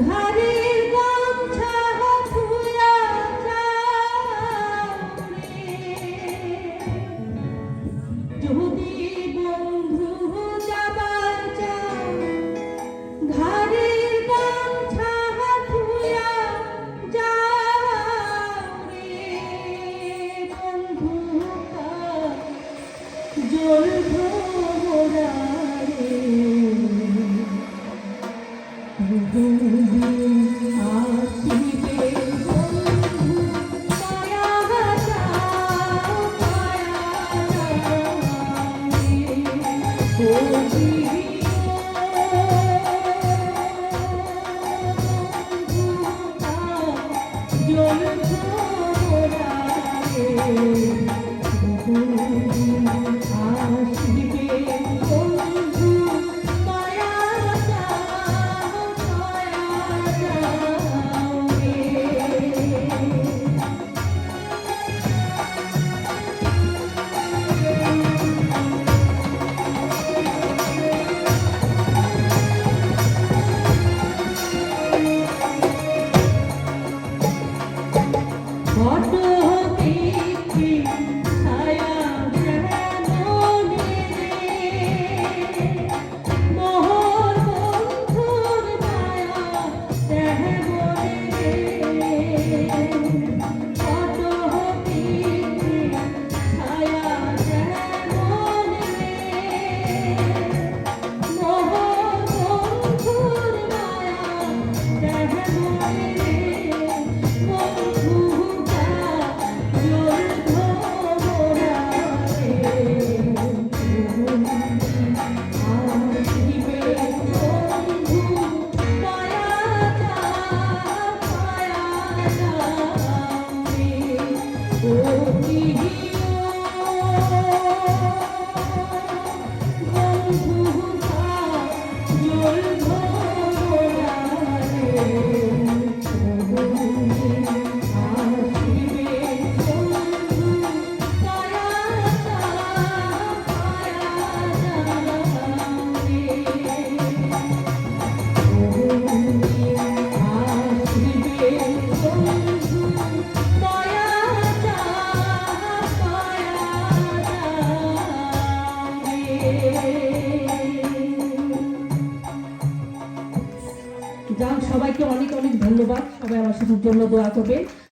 ধারে You're What? যান সবাইকে অনেক অনেক ধন্যবাদ। সবাই আমার সাথে জন্য দোয়া করবে